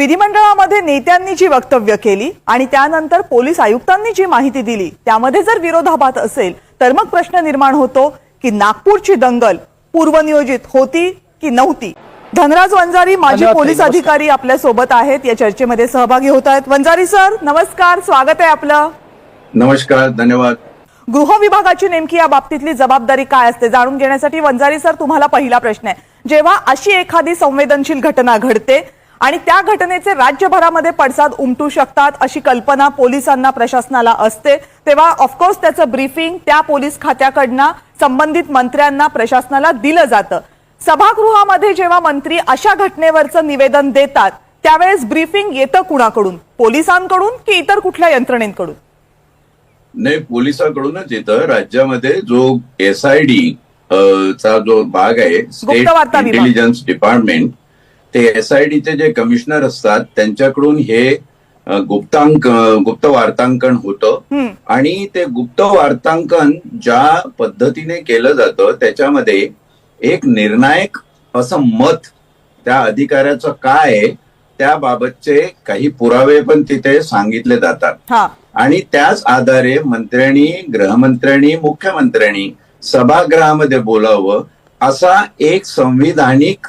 विधिमंडळामध्ये नेत्यांनी जी वक्तव्य केली आणि त्यानंतर पोलीस आयुक्तांनी जी माहिती दिली त्यामध्ये जर विरोधाभास असेल तर मग प्रश्न निर्माण होतो की नागपूरची दंगल पूर्वनियोजित होती की नव्हती? धनराज वंजारी माजी पोलीस. अधिकारी आपल्यासोबत आहेत. या चर्चेमध्ये सहभागी होत आहेत. वंजारी सर नमस्कार. स्वागत आहे आपलं. नमस्कार धन्यवाद. गृह विभागाची नेमकी या बाबतीतली जबाबदारी काय असते जाणून घेण्यासाठी वंजारी सर तुम्हाला पहिला प्रश्न आहे. जेव्हा अशी एखादी संवेदनशील घटना घडते आणि त्या घटनेचे राज्यभरामध्ये पडसाद उमटू शकतात अशी कल्पना पोलिसांना प्रशासनाला असते. तेव्हा ऑफकोर्स त्याचं ब्रीफिंग त्या पोलीस खात्याकडनं संबंधित मंत्र्यांना प्रशासनाला दिलं जातं. सभागृहामध्ये जेव्हा मंत्री अशा घटनेवरचं निवेदन देतात त्यावेळेस ब्रीफिंग येतं कुणाकडून? पोलिसांकडून की इतर कुठल्या यंत्रणेकडून? नाही पोलिसांकडूनच येतं. राज्यामध्ये जो एस आय डी चा जो भाग आहे स्टेट. इंटेलिजन्स डिपार्टमेंट ते एस आय डीचे जे कमिशनर असतात त्यांच्याकडून हे गुप्तांक गुप्त वार्तांकन होतं. आणि ते गुप्त वार्तांकन ज्या पद्धतीने केलं जातं त्याच्यामध्ये एक निर्णायक असं मत त्या अधिकाऱ्याचं काय आहे त्याबाबतचे काही पुरावे पण तिथे सांगितले जातात. आणि त्याच आधारे मंत्र्यांनी गृहमंत्र्यांनी मुख्यमंत्र्यांनी सभागृहामध्ये बोलावं असा एक संविधानिक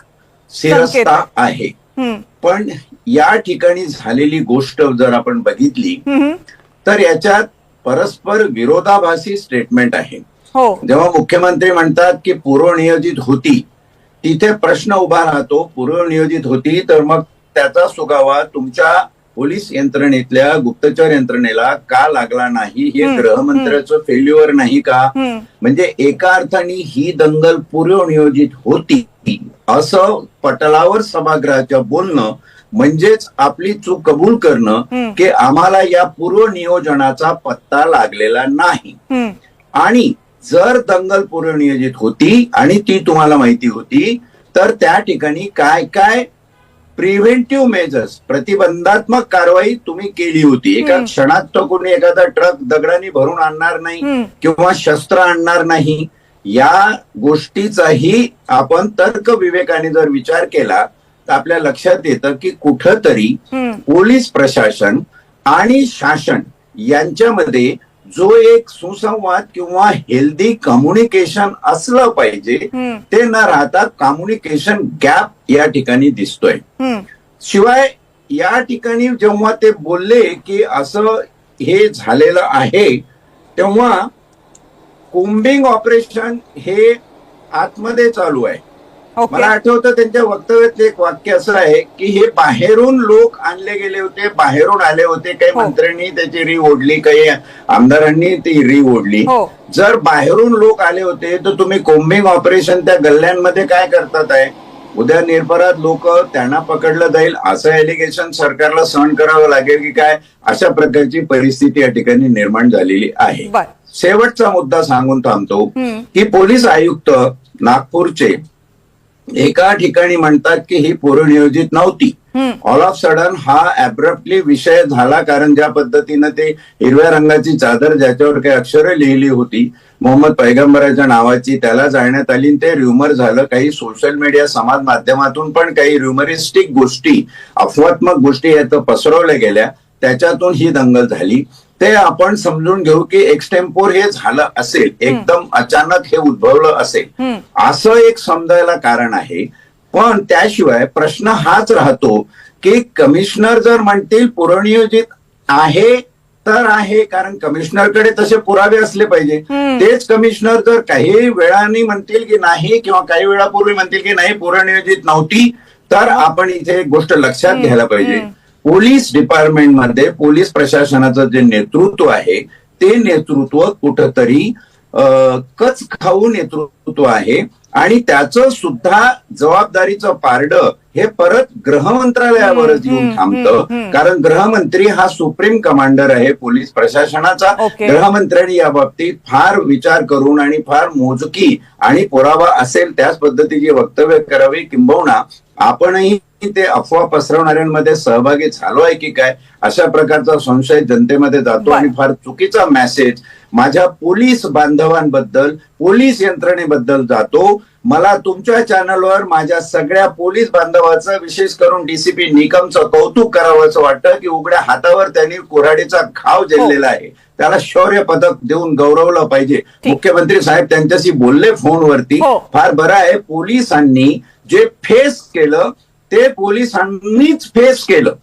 शिरस्ता आहे. पण या ठिकाणी झालेली गोष्ट जर आपण बघितली. तर याच्यात परस्पर विरोधाभासी स्टेटमेंट आहे. हो. जेव्हा मुख्यमंत्री म्हणतात की पूर्वनियोजित होती तिथे प्रश्न उभा राहतो पूर्वनियोजित होती तर मग त्याचा सुगावा तुमच्या पोलीस यंत्रणेतल्या गुप्तचर यंत्रणेला का लागला नाही हे गृहमंत्र्याचं फेल्युअर नाही का. म्हणजे एका अर्थाने ही दंगल पूर्वनियोजित होती असं पटलावर सभागृहाच्या बोलणं म्हणजेच आपली चूक कबूल करणं. की आम्हाला या पूर्वनियोजनाचा पत्ता लागलेला नाही. आणि जर दंगल पूर्वनियोजित होती आणि ती तुम्हाला माहिती होती तर त्या ठिकाणी काय काय प्रिव्हेंटिव्ह मेजर्स प्रतिबंधात्मक कारवाई तुम्ही केली होती एका. क्षणात तर कोणी एखादा ट्रक दगडाने भरून आणणार नाही. किंवा शस्त्र आणणार नाही या गोष्टीचाही आपण तर्क विवेकाने जर विचार केला तर आपल्या लक्षात येतं की कुठंतरी. पोलीस प्रशासन आणि शासन यांच्यामध्ये जो एक सुसंवाद किंवा हेल्दी कम्युनिकेशन असलं पाहिजे. ते न राहता कम्युनिकेशन गॅप या ठिकाणी दिसतोय. शिवाय या ठिकाणी जेव्हा ते बोलले की असं हे झालेलं आहे तेव्हा कोम्बिंग ऑपरेशन हे आतमध्ये चालू आहे मला आठवतं त्यांच्या वक्तव्यातलं एक वाक्य असं आहे की हे बाहेरून लोक आणले गेले होते बाहेरून आले होते काही हो. मंत्र्यांनी त्याची री ओढली काही आमदारांनी ती री ओढली हो. जर बाहेरून लोक आले होते तर तुम्ही कोम्बिंग ऑपरेशन त्या गल्ल्यांमध्ये काय करतात आहे उद्या निर्भरात लोक त्यांना पकडलं जाईल असं एलिगेशन सरकारला सहन करावं लागेल की काय अशा प्रकारची परिस्थिती या ठिकाणी निर्माण झालेली आहे शेवटचा मुद्दा सांगून थांबतो. की पोलीस आयुक्त नागपूरचे एका ठिकाणी म्हणतात की ही पूर्वनियोजित नव्हती. ऑल ऑफ सडन हा अब्रप्टली विषय झाला कारण ज्या पद्धतीनं ते हिरव्या रंगाची चादर ज्याच्यावर काही अक्षरं लिहिली होती मोहम्मद पैगंबराच्या नावाची त्याला जाळण्यात आली ते र्युमर झालं. काही सोशल मीडिया समाज माध्यमातून पण काही र्युमरिस्टिक गोष्टी अफवात्मक गोष्टी यात पसरवल्या गेल्या. त्याच्यातून ही दंगल झाली. ते आपण समजून घेऊ की एक्सटेम्पोर हे झालं असेल एकदम अचानक हे उद्भवलं असेल. असं एक समजायला कारण आहे पण त्याशिवाय प्रश्न हाच राहतो की कमिशनर जर म्हणतील पूर्वनियोजित आहे तर आहे कारण कमिशनरकडे तसे पुरावे असले पाहिजे. तेच कमिशनर जर काही वेळाने म्हणतील की नाही किंवा काही वेळापूर्वी म्हणतील की नाही पूर्वनियोजित नव्हती तर आपण इथे एक गोष्ट लक्षात. घ्यायला पाहिजे. पोलीस डिपार्टमेंटमध्ये पोलीस प्रशासनाचं जे नेतृत्व आहे ते नेतृत्व कुठंतरी कच खाऊ नेतृत्व आहे आणि त्याचं सुद्धा जबाबदारीचं पारड हे परत गृह मंत्रालयावरच हम्म, येऊन थांबतं. कारण गृहमंत्री हा सुप्रीम कमांडर आहे पोलीस प्रशासनाचा. गृहमंत्र्यांनी या बाबतीत फार विचार करून आणि फार मोजकी आणि पुरावा असेल त्याच पद्धतीची वक्तव्य करावी किंबहुना आपणही ते अफवा पसरवणाऱ्यांमध्ये सहभागी झालो आहे की काय? अशा प्रकारचा संशय जनतेमध्ये जातो. आणि फार चुकीचा मेसेज माझ्या पोलीस बांधवांबद्दल पोलीस यंत्रणेबद्दल जातो. मला तुमच्या चॅनलवर माझ्या सगळ्या पोलीस बांधवाचं विशेष करून डीसीपी निकमचं कौतुक करावं असं वाटतं की उघड्या हातावर त्यांनी कुऱ्हाडीचा घाव झेललेला आहे. त्याला शौर्य पदक देऊन गौरवलं पाहिजे. मुख्यमंत्री साहेब त्यांच्याशी बोलले फोनवरती. हो. फार बरं आहे पोलिसांनी जे फेस केलं ते पोलिसांनीच फेस केलं.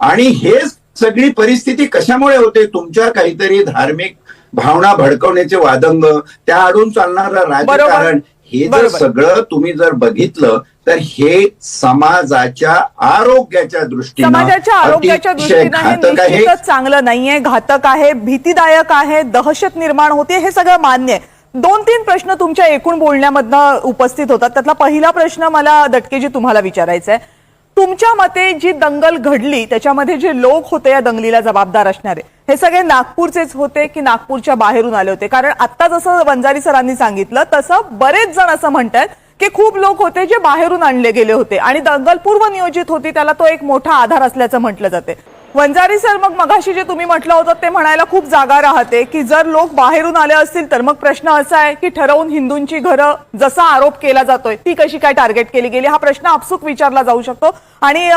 आणि हे सगळी परिस्थिती कशामुळे होते? तुमच्या काहीतरी धार्मिक भावना भडकवण्याचे वादंग त्या आडून चालणारं राजकारण हे जर. सगळं तुम्ही जर बघितलं तर हे समाजाच्या आरोग्याच्या दृष्टीनं समाजाच्या आरोग्याच्या दृष्टीनं हे चांगलं नाहीये घातक आहे भीतीदायक आहे दहशत निर्माण होते हे सगळं मान्य आहे. दोन तीन प्रश्न तुमच्या एकूण बोलण्यामधनं उपस्थित होतात. त्यातला पहिला प्रश्न मला दटकेजी तुम्हाला विचारायचा आहे. तुमच्या मते जी दंगल घडली त्याच्यामध्ये जे लोक होते या दंगलीला जबाबदार असणारे हे सगळे नागपूरचेच होते की नागपूरच्या बाहेरून आले होते? कारण आता जसं वंजारी सरांनी सांगितलं तसं बरेच जण असं म्हणतात की खूप लोक होते जे बाहेरून आणले गेले होते आणि दंगल पूर्व नियोजित होती त्याला तो एक मोठा आधार असल्याचं म्हटलं जाते. वंजारी सर मग मगाशी जे तुम्ही म्हटलं होतं ते म्हणायला खूप जागा राहते की जर लोक बाहेरून आले असतील तर मग प्रश्न असा आहे की ठरवून हिंदूंची घरं जसा आरोप केला जातोय ती कशी काय टार्गेट केली गेली हा प्रश्न आपसूक विचारला जाऊ शकतो. आणि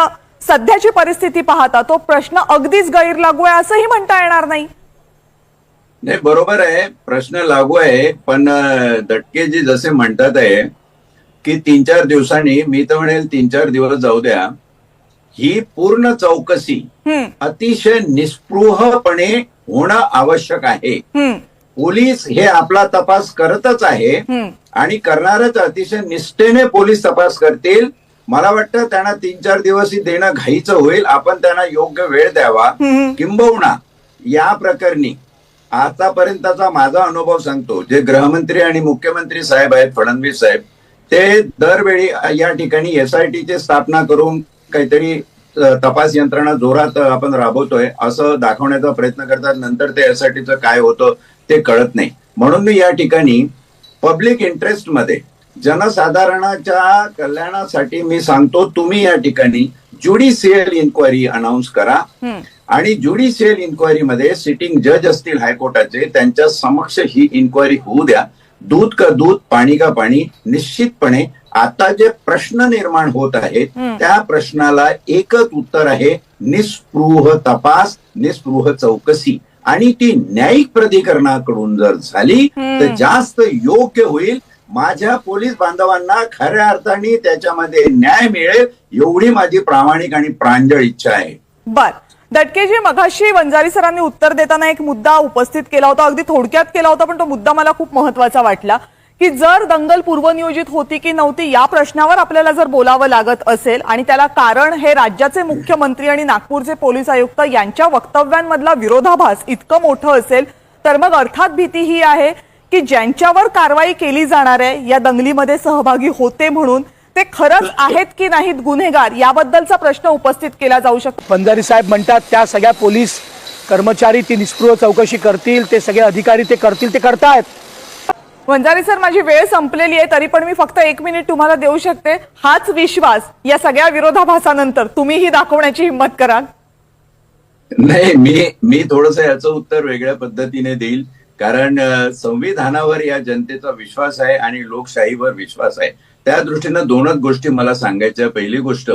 सध्याची परिस्थिती पाहता तो प्रश्न अगदीच गैर लागू आहे असंही म्हणता येणार नाही. नाही बरोबर आहे प्रश्न लागू आहे पण अं, दटकेजी जसे म्हणतात आहे की तीन चार दिवसांनी मी तर म्हणेल तीन चार दिवस जाऊ द्या ही पूर्ण चौकशी अतिशय निस्पृहपणे होणं आवश्यक आहे. पोलीस हे आपला तपास करतच आहे आणि करणारच अतिशय निष्ठेने पोलीस तपास करतील. मला वाटतं त्यांना तीन चार दिवस देणं घाईचं होईल. आपण त्यांना योग्य वेळ द्यावा. किंबहुना या प्रकरणी आतापर्यंतचा माझा अनुभव सांगतो. जे गृहमंत्री आणि मुख्यमंत्री साहेब आहेत फडणवीस साहेब ते दरवेळी या ठिकाणी एसआयटीची स्थापना करून काहीतरी तपास यंत्रणा जोरात आपण राबवतोय असं दाखवण्याचा प्रयत्न करतात. नंतर ते एसआयटीचं काय होतं ते कळत नाही. म्हणून मी या ठिकाणी पब्लिक इंटरेस्टमध्ये जनसाधारणाच्या कल्याणासाठी मी सांगतो तुम्ही या ठिकाणी ज्युडिशियल इन्क्वायरी अनाऊन्स करा. आणि ज्युडिशियल इन्क्वायरी मध्ये सिटिंग जज असतील हायकोर्टाचे त्यांच्या समक्ष ही इन्क्वायरी होऊ द्या. दूध का दूध पाणी का पाणी निश्चितपणे आता जे प्रश्न निर्माण होत आहेत. त्या प्रश्नाला एकच उत्तर आहे निस्पृह तपास निस्पृह चौकशी. आणि ती न्यायिक प्राधिकरणाकडून जर झाली तर. जास्त योग्य होईल. माझ्या पोलीस बांधवांना खऱ्या अर्थाने त्याच्यामध्ये न्याय मिळेल एवढी माझी प्रामाणिक आणि प्रांजळ इच्छा आहे. बर. दटकेजी मघाशी वंजारी सरांनी उत्तर देताना एक मुद्दा उपस्थित केला होता. अगदी थोडक्यात केला होता पण तो मुद्दा मला खूप महत्त्वाचा वाटला. की जर दंगल पूर्वनियोजित होती की नव्हती या प्रश्नावर आपल्याला जर बोलावं लागत असेल आणि त्याला कारण हे राज्याचे मुख्यमंत्री आणि नागपूरचे पोलीस आयुक्त यांच्या वक्तव्यांमधला विरोधाभास इतकं मोठं असेल तर मग अर्थात भीती ही आहे की ज्यांच्यावर कारवाई केली जाणार आहे या दंगलीमध्ये सहभागी होते म्हणून ते खरंच आहेत की नाहीत गुन्हेगार याबद्दलचा प्रश्न उपस्थित केला जाऊ शकतो पंजारी साहेब म्हणतात त्या सगळ्या पोलीस कर्मचारी ती निष्पृह चौकशी करतील ते सगळे अधिकारी ते करतील ते करतायत. वंजारी सर माझी वेळ संपलेली आहे तरी पण मी फक्त एक मिनिट तुम्हाला देऊ शकते. हाच विश्वास या सगळ्या विरोधाभासानंतर तुम्हीही दाखवण्याची हिंमत कराल? नाही मी मी थोडस याचं उत्तर वेगळ्या पद्धतीने देईल. कारण संविधानावर या जनतेचा विश्वास आहे आणि लोकशाहीवर विश्वास आहे. त्या दृष्टीनं दोनच गोष्टी मला सांगायच्या. पहिली गोष्ट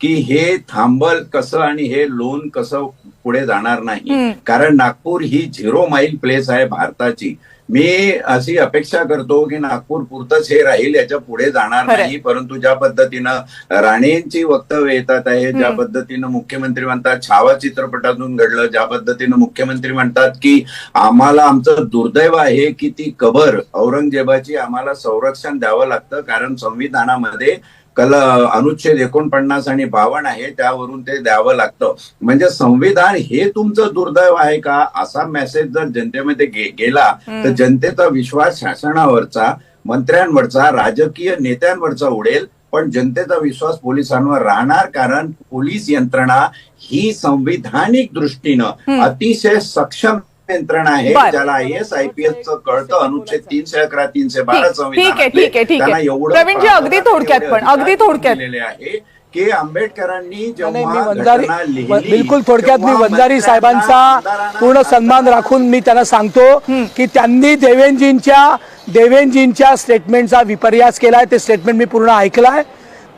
की हे थांबल कसं आणि हे लोन कसं पुढे जाणार नाही. कारण नागपूर ही झिरो माईल प्लेस आहे भारताची. मी अशी अपेक्षा करतो की नागपूर पुरतच हे राहील याच्यापुढे जाणार. नाही परंतु ज्या पद्धतीनं राणेंची वक्तव्य येतात आहे ज्या. पद्धतीनं मुख्यमंत्री म्हणतात छावा चित्रपटातून घडलं ज्या पद्धतीनं मुख्यमंत्री म्हणतात की आम्हाला आमचं दुर्दैव आहे की ती कबर औरंगजेबाची आम्हाला संरक्षण द्यावं लागतं कारण संविधानामध्ये कल अनुच्छेद एकोणपन्नास आणि बावन्न आहे त्यावरून ते द्यावं लागतं. म्हणजे संविधान हे तुमचं दुर्दैव आहे का? असा मेसेज जर जनतेमध्ये गे- गेला तर जनतेचा विश्वास शासनावरचा मंत्र्यांवरचा राजकीय नेत्यांवरचा उडेल पण जनतेचा विश्वास पोलिसांवर राहणार कारण पोलीस यंत्रणा ही संविधानिक दृष्टीनं अतिशय सक्षम यंत्रणा आहे बरं. ज्याला I S I P S कळतं अनुच्छेद तीनशे अकरा तीनशे बारा ठीक- ठीक आहे, ठीक आहे, ठीक आहे. प्रवीणजी, अगदी थोडक्यात पण, अगदी थोडक्यात. आहे की आंबेडकरांनी नाही, जेव्हा मी वंजारी घटना लिहिली, बिलकुल थोडक्यात मी तेव्हा वंजारी साहेबांचा पूर्ण सन्मान राखून मी त्यांना सांगतो की त्यांनी देवेंजींच्या देवेंजींच्या स्टेटमेंटचा विपर्यास केलाय ते स्टेटमेंट मी पूर्ण ऐकलाय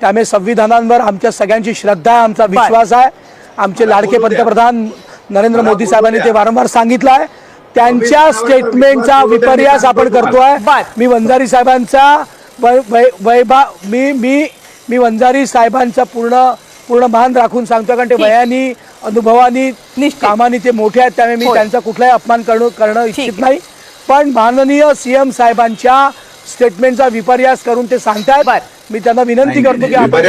त्यामुळे संविधानांवर आमच्या सगळ्यांची श्रद्धा आहे आमचा विश्वास आहे आमचे लाडके बोलू द्या. पंतप्रधान नरेंद्र मोदी साहेबांनी. ते वारंवार सांगितलं आहे त्यांच्या स्टेटमेंटचा विपर्यास आपण करतोय. मी वंजारी साहेबांचा वै वै वैभा मी मी मी वंजारी साहेबांचा पूर्ण पूर्ण मान राखून सांगतो कारण ते. वयानी अनुभवानी. कामानी ते मोठे आहेत त्यामुळे मी. त्यांचा कुठलाही अपमान करणं करणं इच्छित. नाही पण माननीय सीएम साहेबांच्या स्टेटमेंटचा विपर्यास करून ते सांगतायत. मी त्यांना विनंती करतो की अगदी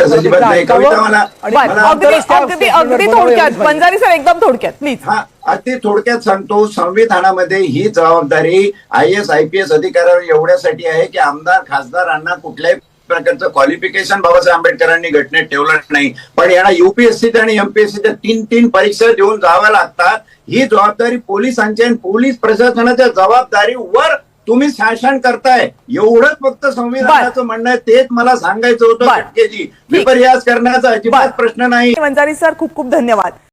सर एकदम प्लीज हा थोडक्यात सांगतो संविधानामध्ये ही जबाबदारी I S I P S अधिकाऱ्यावर एवढ्यासाठी आहे की आमदार खासदारांना कुठल्याही प्रकारचं क्वालिफिकेशन बाबासाहेब आंबेडकरांनी घटनेत ठेवलं नाही. पण यांना युपीएससीच्या आणि एमपीएससीच्या तीन तीन परीक्षा देऊन जाव्या लागतात. ही जबाबदारी पोलिसांची आणि पोलीस प्रशासनाच्या जबाबदारीवर तुम्ही शासन करताय. एवढंच फक्त संविधानाचं म्हणणं आहे तेच मला सांगायचं होतं विपर्यास करण्याचा अजिबात प्रश्न नाही. वंजारी सर खूप खूप धन्यवाद.